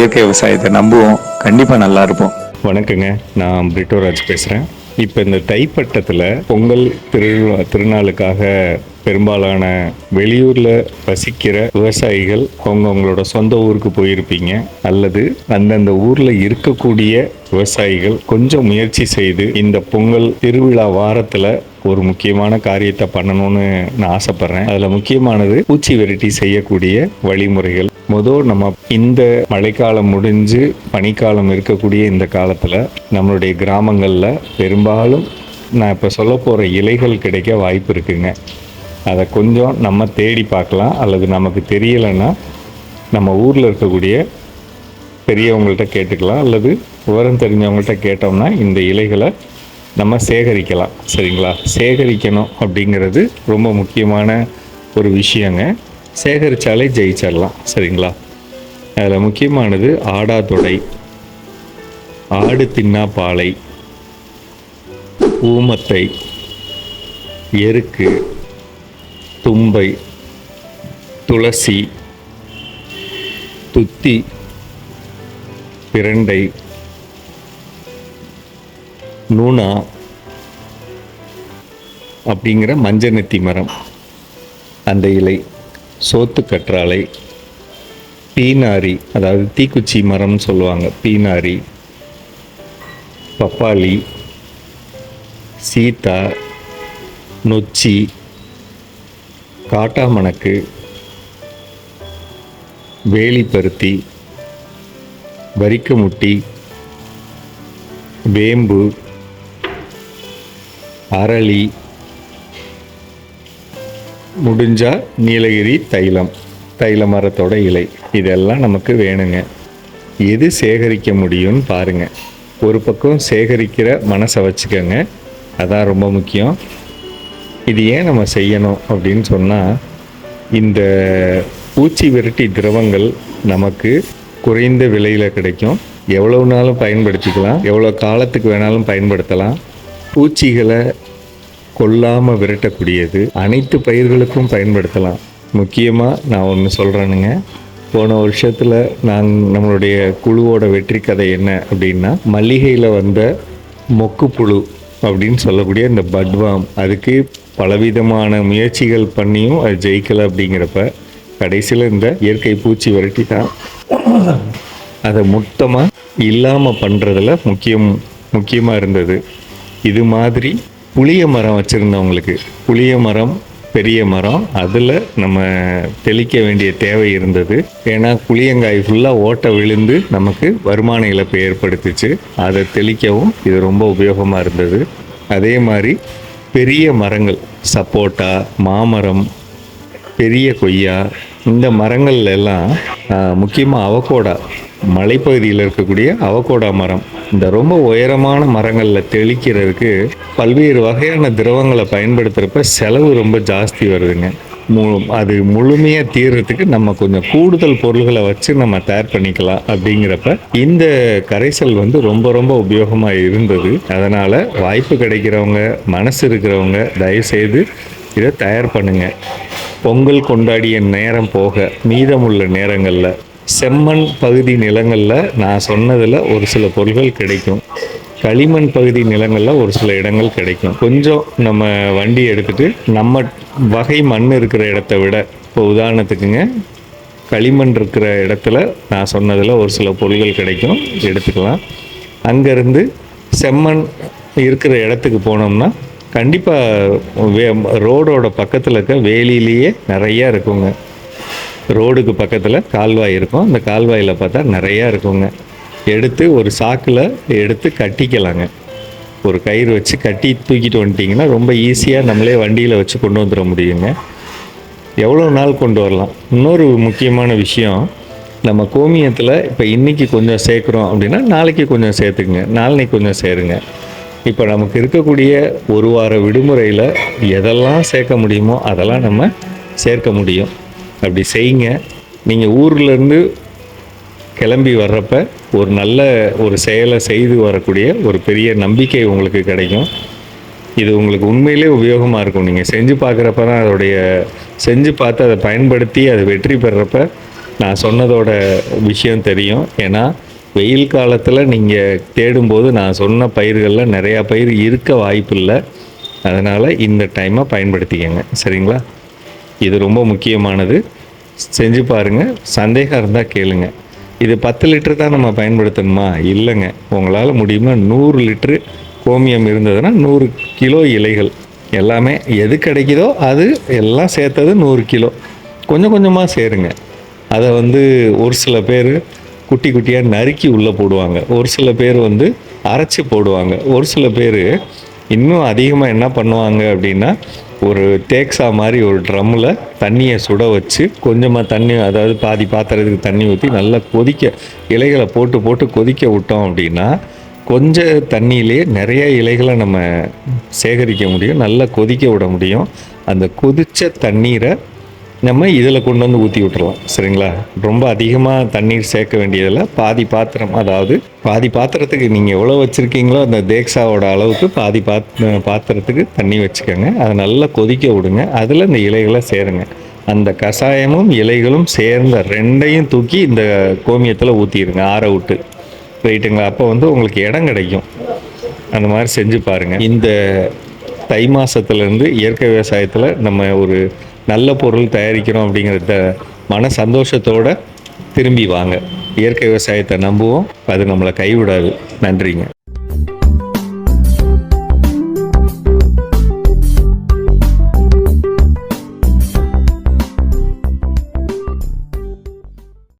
இயற்கை விவசாயத்தை நம்புவோம். கண்டிப்பாக நல்லா இருப்போம். வணக்கங்க. நான் பிரிட்டோராஜ் பேசுகிறேன் இப்போ இந்த தைப்பட்டத்தில் பொங்கல் திருவிழா திருநாளுக்காக பெரும்பாலான வெளியூரில் வசிக்கிற விவசாயிகள் அவங்க அவங்களோட சொந்த ஊருக்கு போயிருப்பீங்க. அல்லது அந்தந்த ஊரில் இருக்கக்கூடிய விவசாயிகள் கொஞ்சம் முயற்சி செய்து இந்த பொங்கல் திருவிழா வாரத்தில் ஒரு முக்கியமான காரியத்தை பண்ணணும்னு நான் ஆசைப்பட்றேன். அதில் முக்கியமானது பூச்சி வெரைட்டி செய்யக்கூடிய வழிமுறைகள். முதல் நம்ம இந்த மழைக்காலம் முடிஞ்சு பனிக்காலம் இருக்கக்கூடிய இந்த காலத்தில் நம்மளுடைய கிராமங்களில் பெரும்பாலும் நான் இப்போ சொல்ல போகிற இலைகள் கிடைக்க வாய்ப்பு இருக்குங்க. அதை கொஞ்சம் நம்ம தேடி பார்க்கலாம். அல்லது நமக்கு தெரியலைன்னா நம்ம ஊரில் இருக்கக்கூடிய பெரியவங்கள்ட்ட கேட்டுக்கலாம். அல்லது விவரம் தெரிஞ்சவங்கள்ட்ட கேட்டோம்னா இந்த இலைகளை நம்ம சேகரிக்கலாம். சரிங்களா? சேகரிக்கணும் அப்படிங்கிறது ரொம்ப முக்கியமான ஒரு விஷயங்க. சேகரித்தாலே ஜெயிச்சிடலாம். சரிங்களா? அதில் முக்கியமானது ஆடாதொடை ஆடு தின்னா பாலை. ஊமத்தை. எருக்கு. தும்பை. துளசி. துத்தி. பிரண்டை. நூனா அப்படிங்கிற மஞ்சள் நெத்தி மரம். அந்த இலை. சோத்து கற்றாழை பீனாரி அதாவது தீக்குச்சி மரம்னு சொல்லுவாங்க பீனாரி பப்பாளி சீத்தா நொச்சி காட்டாமணக்கு வேலிப்பருத்தி வரிக்கமுட்டி வேம்பு அரளி முடிஞ்சால் நீலகிரி தைலம் தைல மரத்தோட இலை. இதெல்லாம் நமக்கு வேணுங்க. எது சேகரிக்க முடியும்னு பாருங்க. ஒரு பக்கம் சேகரிக்கிற மனசை வச்சுக்கோங்க. அதான் ரொம்ப முக்கியம். இது ஏன் நம்ம செய்யணும் அப்படின்னு சொன்னால் இந்த பூச்சி விரட்டி திரவங்கள் நமக்கு குறைந்த விலையில் கிடைக்கும். எவ்வளவு நாளும் பயன்படுத்திக்கலாம். எவ்வளோ காலத்துக்கு வேணாலும் பயன்படுத்தலாம். பூச்சிகளை கொல்லாமல் விரட்டக்கூடியது. அனைத்து பயிர்களுக்கும் பயன்படுத்தலாம். முக்கியமாக நான் ஒன்று சொல்கிறேனுங்க போன வருஷத்தில் நான் நம்மளுடைய குழுவோட வெற்றி கதை என்ன அப்படின்னா மல்லிகையில் வந்த மொக்குப்புழு அப்படின்னு சொல்லக்கூடிய இந்த பட்வாம் அதுக்கு பலவிதமான முயற்சிகள் பண்ணியும் அது ஜெயிக்கலை அப்படிங்கிறப்ப கடைசியில் இந்த இயற்கை பூச்சி விரட்டி தான் அதை மொத்தமாக இல்லாமல் பண்ணுறதுல முக்கியம் முக்கியமாக இருந்தது. இது மாதிரி புளிய மரம் வச்சுருந்தவங்களுக்கு புளிய மரம் பெரிய மரம் அதில் நம்ம தெளிக்க வேண்டிய தேவை இருந்தது. ஏன்னா புளியங்காய் ஃபுல்லாக ஓட்டை விழுந்து நமக்கு வருமான இழப்பை ஏற்படுத்துச்சு. அதை தெளிக்கவும் இது ரொம்ப உபயோகமாக இருந்தது. அதே மாதிரி பெரிய மரங்கள் சப்போட்டா மாமரம் பெரிய கொய்யா இந்த மரங்கள்ல எல்லாம் முக்கியமாக அவகோடா மலைப்பகுதியில் இருக்கக்கூடிய அவகோடா மரம். இந்த ரொம்ப உயரமான மரங்களில் தெளிக்கிறதுக்கு பல்வேறு வகையான திரவங்களை பயன்படுத்துகிறப்ப செலவு ரொம்ப ஜாஸ்தி வருதுங்க. மு அது முழுமையாக தீர்றதுக்கு நம்ம கொஞ்சம் கூடுதல் பொருள்களை வச்சு நம்ம தயார் பண்ணிக்கலாம் அப்படிங்கிறப்ப இந்த கரைசல் வந்து ரொம்ப ரொம்ப உபயோகமாக இருந்தது. அதனால் வாய்ப்பு கிடைக்கிறவங்க மனசு இருக்கிறவங்க தயவுசெய்து இதை தயார் பண்ணுங்க. பொங்கல் கொண்டாடிய நேரம் போக மீதமுள்ள நேரங்களில் செம்மண் பகுதி நிலங்களில் நான் சொன்னதில் ஒரு சில பொருள்கள் கிடைக்கும். களிமண் பகுதி நிலங்களில் ஒரு சில இடங்கள் கிடைக்கும். கொஞ்சம் நம்ம வண்டி எடுத்துகிட்டு நம்ம வகை மண் இருக்கிற இடத்த விட இப்போ உதாரணத்துக்குங்க களிமண் இருக்கிற இடத்துல நான் சொன்னதில் ஒரு சில பொருள்கள் கிடைக்கும். எடுத்துக்கலாம். அங்கேருந்து செம்மண் இருக்கிற இடத்துக்கு போனோம்னா கண்டிப்பாக வே ரோடோட பக்கத்தில் இருக்க வேலியிலேயே நிறையா இருக்குங்க. ரோடுக்கு பக்கத்தில் கால்வாய் இருக்கும். அந்த கால்வாயில் பார்த்தா நிறையா இருக்குங்க. எடுத்து ஒரு சாக்கில் எடுத்து கட்டிக்கலாங்க. ஒரு கயிறு வச்சு கட்டி தூக்கிட்டு வந்துட்டிங்கன்னா ரொம்ப ஈஸியாக நம்மளே வண்டியில் வச்சு கொண்டு வந்துட முடியுங்க. எவ்வளோ நாள் கொண்டு வரலாம்? இன்னொரு முக்கியமான விஷயம் நம்ம கோமியத்தில் இப்போ இன்றைக்கி கொஞ்சம் சேர்க்குறோம் அப்படின்னா நாளைக்கு கொஞ்சம் சேர்த்துக்குங்க. நாளைக்கு கொஞ்சம் சேருங்க. இப்போ நமக்கு இருக்கக்கூடிய ஒரு வார விடுமுறையில் எதெல்லாம் சேர்க்க முடியுமோ அதெல்லாம் நம்ம சேர்க்க முடியும். அப்படி செய்யுங்க. நீங்கள் ஊர்லேருந்து கிளம்பி வர்றப்ப ஒரு நல்ல ஒரு செயலை செய்து வரக்கூடிய ஒரு பெரிய நம்பிக்கை உங்களுக்கு கிடைக்கும். இது உங்களுக்கு உண்மையிலே உபயோகமாக இருக்கும். நீங்கள் செஞ்சு பார்க்குறப்ப தான் அதோடைய செஞ்சு பார்த்து அதை பயன்படுத்தி அதை வெற்றி பெறப்ப நான் சொன்னதோட விஷயம் தெரியும். ஏன்னா வெயில் காலத்தில் நீங்கள் தேடும்போது நான் சொன்ன பயிர்களில் நிறையா பயிர் இருக்க வாய்ப்பு இல்லை அதனால் இந்த டைமை பயன்படுத்திக்கங்க. சரிங்களா? இது ரொம்ப முக்கியமானது. செஞ்சு பாருங்கள் சந்தேகம் இருந்தால் கேளுங்க. இது பத்து லிட்டர் தான் நம்ம பயன்படுத்தணுமா? இல்லைங்க. உங்களால் முடியுமா? நூறு லிட்ரு கோமியம் இருந்ததுன்னா நூறு கிலோ இலைகள். எல்லாமே எது கிடைக்குதோ அது எல்லாம் சேர்த்தது நூறு கிலோ. கொஞ்சம் கொஞ்சமாக சேருங்க. அதை வந்து ஒரு சில பேர் குட்டி குட்டியாக நறுக்கி உள்ளே போடுவாங்க. ஒரு சில பேர் வந்து அரைச்சி போடுவாங்க. ஒரு சில பேர் இன்னும் அதிகமாக என்ன பண்ணுவாங்க அப்படின்னா ஒரு தேக்ஸா மாதிரி ஒரு ட்ரம்மில் தண்ணியை சுட வச்சு கொஞ்சமாக தண்ணி அதாவது பாதி பாத்திரத்துக்கு தண்ணி ஊற்றி நல்லா கொதிக்க இலைகளை போட்டு போட்டு கொதிக்க விட்டோம் அப்படின்னா கொஞ்சம் தண்ணியிலேயே நிறைய இலைகளை நம்ம சேகரிக்க முடியும் நல்லா கொதிக்க விட முடியும். அந்த கொதிச்ச தண்ணீரை நம்ம இதில் கொண்டு வந்து ஊற்றி விட்டுறலாம் சரிங்களா? ரொம்ப அதிகமாக தண்ணீர் சேர்க்க வேண்டியதில்லை. பாதி பாத்திரம் அதாவது பாதி பாத்திரத்துக்கு நீங்கள் எவ்வளோ வச்சுருக்கீங்களோ அந்த தேக்ஸாவோட அளவுக்கு பாதி பாத் பாத்திரத்துக்கு தண்ணி வச்சுக்கோங்க. அதை நல்லா கொதிக்க விடுங்க. அதில் இந்த இலைகளை சேருங்க. அந்த கஷாயமும் இலைகளும் சேர்ந்த ரெண்டையும் தூக்கி இந்த கோமியத்தில் ஊற்றிடுங்க ஆற விட்டு. ரைட்டுங்களா? அப்போ வந்து உங்களுக்கு இடம் கிடைக்கும். அந்த மாதிரி செஞ்சு பாருங்கள் இந்த தை மாதத்துலேருந்து இயற்கை விவசாயத்தில் நம்ம ஒரு நல்ல பொருள் தயாரிக்கிறோம் அப்படிங்கிறத மன சந்தோஷத்தோட திரும்பி வாங்க. இயற்கை விவசாயத்தை நம்புவோம். அது நம்மளை கைவிடாது. நன்றிங்க.